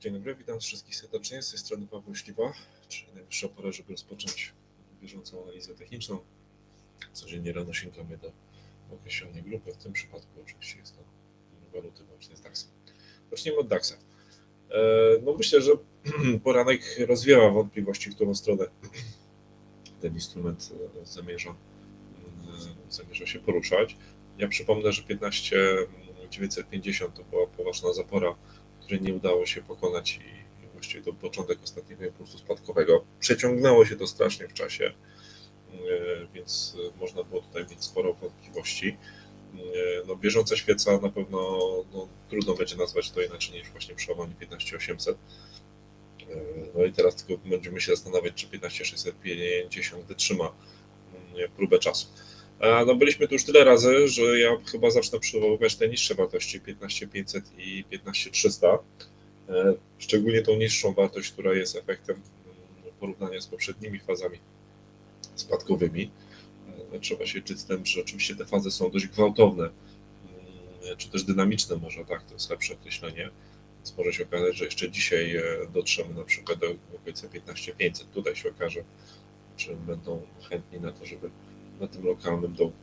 Dzień dobry, witam wszystkich serdecznie. Z tej strony Paweł Śliwa, czyli najwyższa pora, żeby rozpocząć bieżącą analizę techniczną. Codziennie rano sięgamy do określonej grupy. W tym przypadku oczywiście jest to waluty łącznie z DAX-em. Od DAX-a. E, No myślę, że poranek rozwiewa wątpliwości, w którą stronę ten instrument e, zamierza, e, zamierza się poruszać. Ja przypomnę, że 15950 to była poważna zapora której nie udało się pokonać i właściwie to początek ostatniego impulsu spadkowego. Przeciągnęło się to strasznie w czasie, e, więc można było tutaj mieć sporo wątpliwości. E, No, bieżąca świeca na pewno no, trudno będzie nazwać to inaczej niż właśnie przełamanie 15800. E, No i teraz tylko będziemy się zastanawiać, czy 15650 wytrzyma mm, próbę czasu. No byliśmy tu już tyle razy, że ja chyba zacznę przywoływać te niższe wartości 15500 i 15300. E, Szczególnie tą niższą wartość, która jest efektem mm, porównania z poprzednimi fazami spadkowymi. E, Trzeba się liczyć z tym, że oczywiście te fazy są dość gwałtowne, mm, czy też dynamiczne może, tak, to jest lepsze określenie. Więc może się okazać, że jeszcze dzisiaj e, dotrzemy na przykład do okolicy 15500. Tutaj się okaże, czy będą chętni na to, żeby na tym lokalnym dołku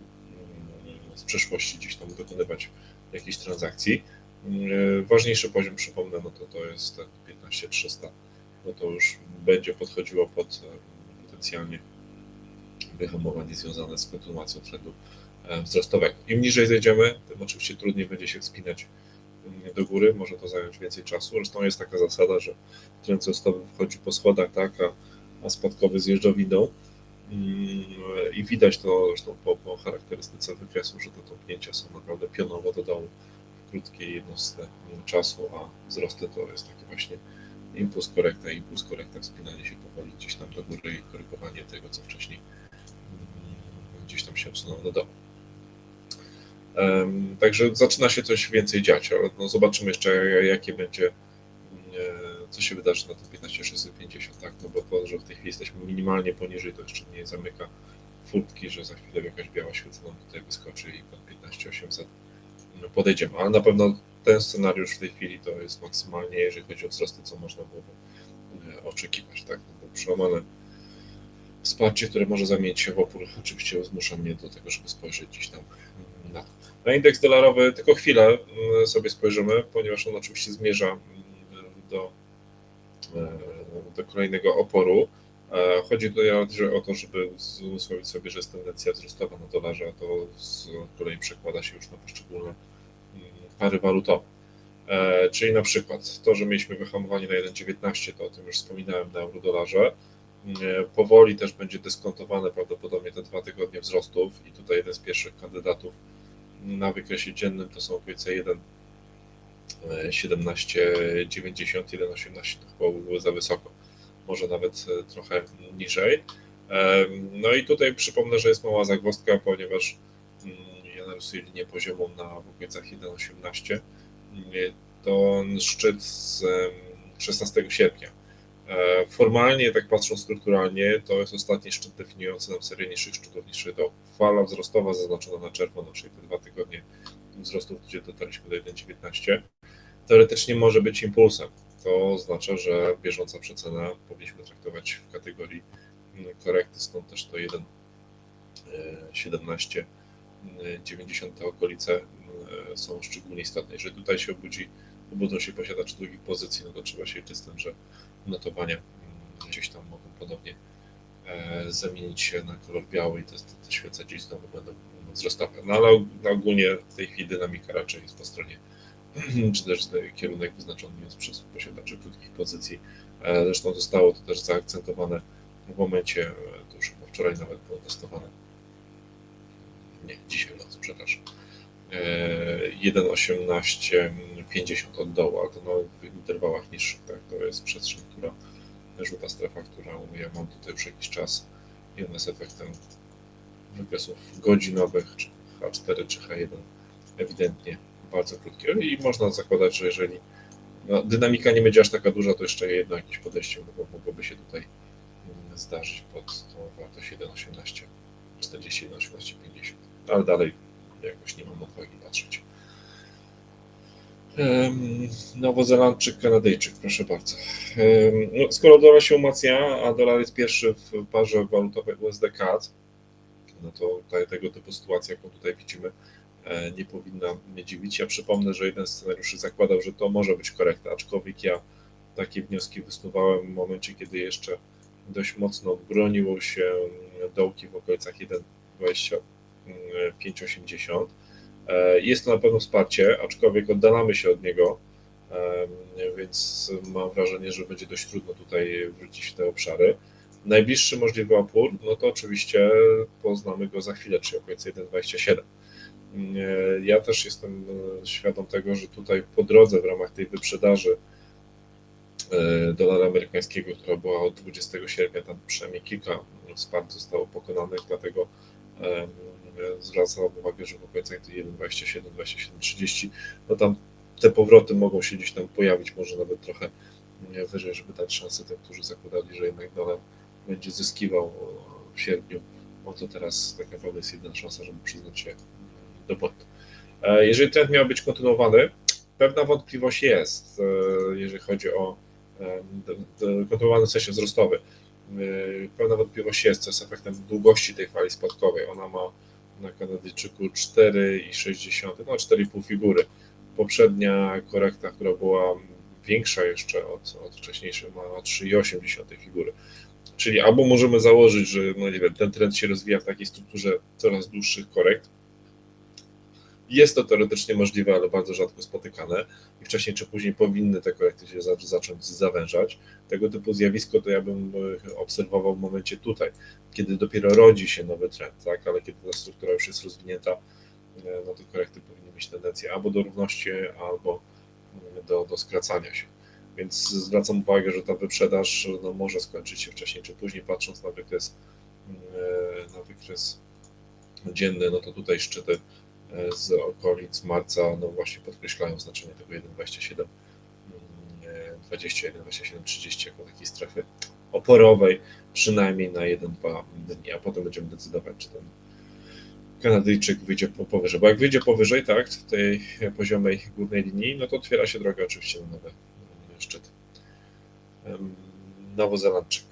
mm, z przeszłości gdzieś tam dokonywać jakichś transakcji. Mm, Ważniejszy poziom, przypomnę, no to to jest ten 15300, no to już będzie podchodziło pod e, potencjalnie wyhamowanie związane z kontynuacją trendu e, wzrostowego. Im niżej zejdziemy, tym oczywiście trudniej będzie się wspinać mm, do góry, może to zająć więcej czasu. Zresztą jest taka zasada, że trend wzrostowy wchodzi po schodach, tak, a, a spadkowy zjeżdża windą. Mm, I widać to zresztą po, po charakterystyce wykresu, że te tąpnięcia są naprawdę pionowo do dołu w krótkiej jednostce czasu, a wzrosty to jest taki właśnie impuls korekta, impuls korekta, wspinanie się powoli gdzieś tam do góry i korygowanie tego, co wcześniej mm, gdzieś tam się odsunęło do dołu. Także zaczyna się coś więcej dziać, ale no zobaczymy jeszcze, jakie będzie, co się wydarzy na tym 15650, tak? No bo to, że w tej chwili jesteśmy minimalnie poniżej, to jeszcze nie zamyka furtki, że za chwilę jakaś biała świeca tutaj wyskoczy i pod 15800 no, podejdziemy. Ale na pewno ten scenariusz w tej chwili to jest maksymalnie, jeżeli chodzi o wzrosty, co można byłoby e, oczekiwać, tak? No bo przełamane wsparcie, które może zamienić się w opór, oczywiście zmusza mnie do tego, żeby spojrzeć gdzieś tam na to. Na indeks dolarowy tylko chwilę mm, sobie spojrzymy, ponieważ on oczywiście zmierza mm, do kolejnego oporu. E, Chodzi tutaj o to, żeby uzmysłowić sobie, że jest tendencja wzrostowa na dolarze, a to z kolei przekłada się już na poszczególne mm, pary walutowe. E, Czyli na przykład to, że mieliśmy wyhamowanie na 1,19, to o tym już wspominałem na euro-dolarze. Mm, Powoli też będzie dyskontowane prawdopodobnie te dwa tygodnie wzrostów i tutaj jeden z pierwszych kandydatów na wykresie dziennym to są okolice 1, 17,90, 1,18 to chyba były za wysoko, może nawet e, trochę niżej. No i tutaj przypomnę, że jest mała zagwozdka, ponieważ mm, ja narysuję linię poziomą na w okolicach 1,18. Mm, To szczyt z em, 16 sierpnia. E, Formalnie, tak patrząc strukturalnie, to jest ostatni szczyt definiujący nam serię niższych szczytów, niższych do fala wzrostowa zaznaczona na czerwono, czyli te dwa tygodnie wzrostów, gdzie dotarliśmy do 1,19. Teoretycznie może być impulsem. To oznacza, że bieżąca przecena powinniśmy traktować w kategorii mm, korekty, stąd też to 1,17, 90 te okolice mm, są szczególnie istotne. Jeżeli tutaj się obudzi, obudzą się posiadacze drugich pozycji, no to trzeba się liczyć z tym, że notowania mm, gdzieś tam mogą podobnie e, zamienić się na kolor biały i te, te świece gdzieś znowu będą wzrostowe. No ale ogólnie w tej chwili dynamika raczej jest po stronie, czy też kierunek wyznaczony jest przez posiadaczy krótkich pozycji. E, Zresztą zostało to też zaakcentowane w momencie, e, to już wczoraj nawet było testowane, nie, dzisiaj nocy, przepraszam, E, 1,1850 od dołu, ale to no, w interwałach niższych, tak, to jest przestrzeń, która, żółta strefa, którą ja mam tutaj już jakiś czas i ona jest efektem wykresów godzinowych, czy H4 czy H1, ewidentnie bardzo krótkie i można zakładać, że jeżeli no, dynamika nie będzie aż taka duża, to jeszcze jedno jakieś podejście mogło, mogłoby się tutaj mm, zdarzyć pod tą wartość 1,18, 41, 18, 50, ale dalej jakoś nie mam odwagi patrzeć. Nowozelandczyk, Kanadyjczyk, proszę bardzo. No, skoro dolar się umacnia, a dolar jest pierwszy w parze walutowej USD-CAD, no to tutaj tego typu sytuacja, jaką tutaj widzimy, nie powinna mnie dziwić. Ja przypomnę, że jeden z scenariuszy zakładał, że to może być korekta, aczkolwiek ja takie wnioski wysnuwałem w momencie, kiedy jeszcze dość mocno broniło się dołki w okolicach 1,2580. E, Jest to na pewno wsparcie, aczkolwiek oddalamy się od niego, e, więc mam wrażenie, że będzie dość trudno tutaj wrócić w te obszary. Najbliższy możliwy opór, no to oczywiście poznamy go za chwilę, czyli okolice 1,27. E, Ja też jestem e, świadom tego, że tutaj po drodze w ramach tej wyprzedaży e, dolara amerykańskiego, która była od 20 sierpnia, tam przynajmniej kilka wsparć zostało pokonanych, dlatego zwracam uwagę, że w okolicach 1,27, 27,30, no tam te powroty mogą się gdzieś tam pojawić, może nawet trochę wyżej, żeby dać szansę tym, którzy zakładali, że jednak dolar będzie zyskiwał w sierpniu, no to teraz tak naprawdę jest jedyna szansa, żeby przyznać się do. E, Jeżeli trend miał być kontynuowany, pewna wątpliwość jest, e, jeżeli chodzi o e, kontynuowany w wzrostowy. Pewna wątpliwość jest, co jest efektem długości tej fali spadkowej. Ona ma na Kanadyjczyku 4,6, no 4,5 figury. Poprzednia korekta, która była większa jeszcze od, od wcześniejszej, ma 3,8 figury. Czyli albo możemy założyć, że no nie wiem, ten trend się rozwija w takiej strukturze coraz dłuższych korekt. Jest to teoretycznie możliwe, ale bardzo rzadko spotykane i wcześniej czy później powinny te korekty się za- zacząć zawężać. Tego typu zjawisko to ja bym e, obserwował w momencie tutaj, kiedy dopiero rodzi się nowy trend, tak? ale kiedy ta struktura już jest rozwinięta, e, no to korekty powinny mieć tendencję albo do równości, albo e, do, do skracania się. Więc zwracam uwagę, że ta wyprzedaż no, może skończyć się wcześniej czy później, patrząc na wykres, na wykres dzienny, no to tutaj szczyty z okolic marca, no właśnie podkreślają znaczenie tego 1,27 mm, 20, 1,27, 30 jako takiej strefy oporowej, przynajmniej na 1-2 dni, a potem będziemy decydować, czy ten Kanadyjczyk wyjdzie po, powyżej. Bo jak wyjdzie powyżej, tak, tej poziomej górnej linii, no to otwiera się droga oczywiście na nowe szczyty. Em, Nowozelandczyk.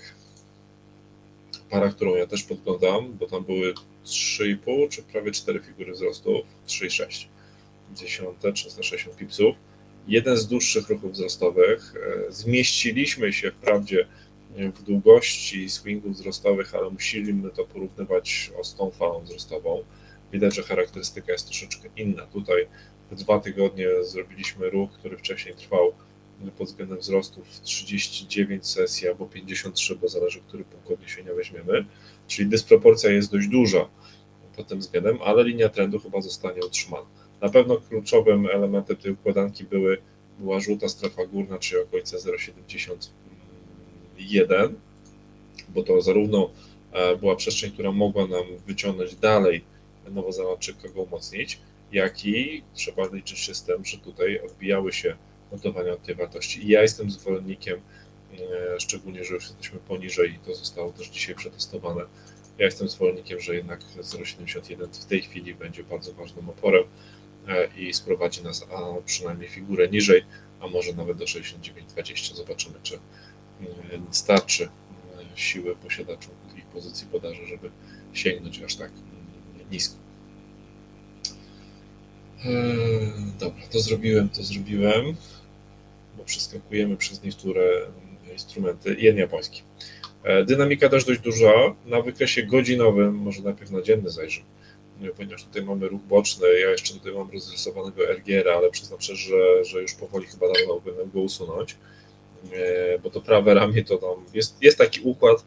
Para, którą ja też podglądam, bo tam były 3,5 czy prawie 4 figury wzrostów, 3,6. Dziesiąte, 360 pipsów. Jeden z dłuższych ruchów wzrostowych. E, Zmieściliśmy się wprawdzie w długości swingów wzrostowych, ale musimy to porównywać z tą falą wzrostową. Widać, że charakterystyka jest troszeczkę inna. Tutaj w dwa tygodnie zrobiliśmy ruch, który wcześniej trwał pod względem wzrostów 39 sesji albo 53, bo zależy, który punkt odniesienia weźmiemy. Czyli dysproporcja jest dość duża pod tym względem, ale linia trendu chyba zostanie utrzymana. Na pewno kluczowym elementem tej układanki były, była żółta strefa górna, czyli okolice 0,71, bo to zarówno e, była przestrzeń, która mogła nam wyciągnąć dalej Nowozelandczyka go umocnić, jak i trzeba liczyć się z tym, że tutaj odbijały się notowania od tej wartości. I ja jestem zwolennikiem, szczególnie, że już jesteśmy poniżej i to zostało też dzisiaj przetestowane. Ja jestem zwolennikiem, że jednak 0,71 w tej chwili będzie bardzo ważnym oporem e, i sprowadzi nas a przynajmniej figurę niżej, a może nawet do 69,20. Zobaczymy, czy mm, starczy mm, siły posiadaczów ich pozycji podaży, żeby sięgnąć aż tak mm, nisko. Eee, Dobra, to zrobiłem, to zrobiłem, bo przeskakujemy przez niektóre instrumenty. Jen japoński. E, Dynamika też dość duża. Na wykresie godzinowym, może najpierw na dzienny zajrzę, e, ponieważ tutaj mamy ruch boczny. Ja jeszcze tutaj mam rozrysowanego RGR, ale przyznam szczerze, że, że już powoli chyba dawno będę go usunąć, E, bo to prawe ramię to tam jest, jest taki układ.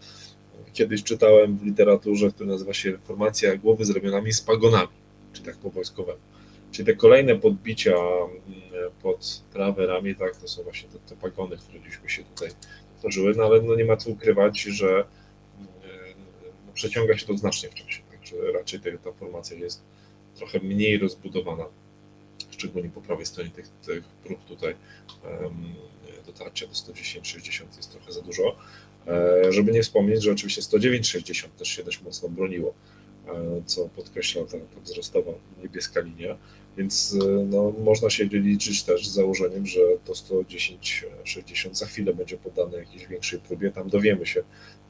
Kiedyś czytałem w literaturze, który nazywa się formacja głowy z ramionami z pagonami, czy tak po wojskowemu. Czyli te kolejne podbicia mm, pod prawe ramię, tak, to są właśnie te, te pagony, które gdzieśmy się tutaj tworzyły, no ale no nie ma co ukrywać, że mm, no, przeciąga się to znacznie w czasie, także raczej te, ta formacja jest trochę mniej rozbudowana, szczególnie po prawej stronie tych, tych prób tutaj em, dotarcia do 110-60 jest trochę za dużo. E, Żeby nie wspomnieć, że oczywiście 109-60 też się dość mocno broniło co podkreśla ta, ta wzrostowa niebieska linia. Więc no, można się liczyć też z założeniem, że to 110-60 za chwilę będzie poddane jakiejś większej próbie. Tam dowiemy się,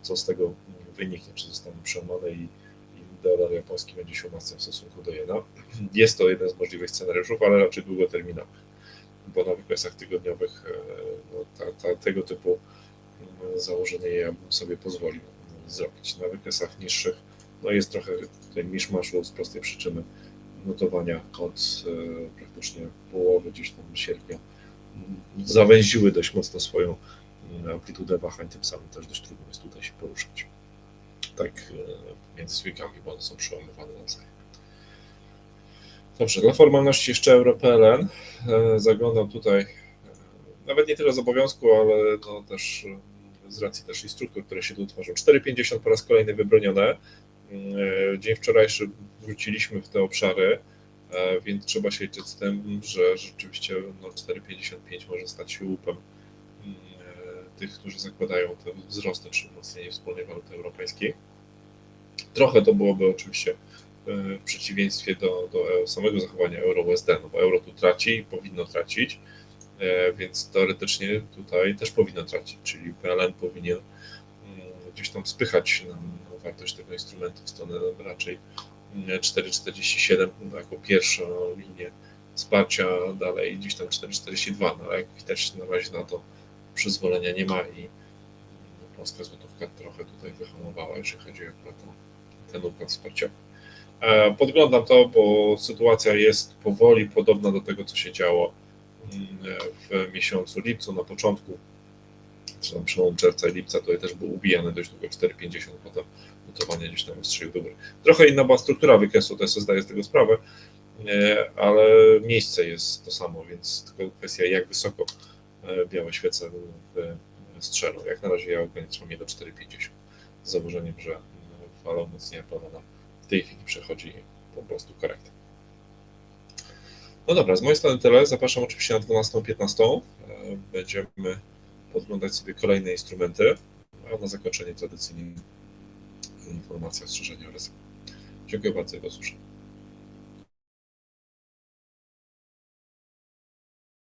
co z tego wyniknie, czy zostanie przełamane i, i dolar japoński będzie się umacniał w stosunku do jena. Jest to jeden z możliwych scenariuszów, ale raczej długoterminowych, bo na wykresach tygodniowych no, ta, ta, tego typu założenie ja bym sobie pozwolił zrobić. Na wykresach niższych no jest trochę tutaj miszmaszu z prostej przyczyny notowania od e, praktycznie połowy gdzieś tam sierpnia zawęziły dość mocno swoją amplitudę wahań, tym samym też dość trudno jest tutaj się poruszać. Tak e, między swingami, bo one są przełamywane nawzajem. Dobrze, dla formalności jeszcze EuroPLN. E, zaglądam tutaj nawet nie tyle z obowiązku, ale no też z racji też i struktur, które się tu tworzą. 4,50 po raz kolejny wybronione. Dzień wczorajszy wróciliśmy w te obszary, e, więc trzeba się liczyć z tym, że rzeczywiście no, 4,55 może stać się łupem mm, e, tych, którzy zakładają te wzrosty czy wzmocnienie wspólnej waluty europejskiej. Trochę to byłoby oczywiście e, w przeciwieństwie do, do samego zachowania euro-USD, no bo euro tu traci i powinno tracić, więc teoretycznie tutaj też powinno tracić, czyli PLN powinien mm, gdzieś tam spychać nam wartość tego instrumentu w stronę raczej 4,47 jako pierwszą linię wsparcia, dalej gdzieś tam 4,42, no ale jak widać na razie na to przyzwolenia nie ma i polska złotówka trochę tutaj wyhamowała, jeżeli chodzi o ten układ wsparciowy. E, podglądam to, bo sytuacja jest powoli podobna do tego, co się działo mm, w miesiącu lipcu, na początku, czy tam przełom czerwca i lipca, tutaj też był ubijany dość długo 4,50, potem notowanie gdzieś tam strzelił do góry. Trochę inna była struktura wykresu, też sobie zdaję z tego sprawę, ale miejsce jest to samo, więc tylko kwestia jak wysoko e, białe świece strzelą. Jak na razie ja ograniczam je do 4,50 z założeniem, że e, fala umocnienia planowana w tej chwili przechodzi po prostu korektę. No dobra, z mojej strony tyle. Zapraszam oczywiście na 12.15. E, będziemy podglądać sobie kolejne instrumenty, a na zakończenie tradycyjnie informacja, ostrzeżenie oraz. Dziękuję bardzo do usłyszenia.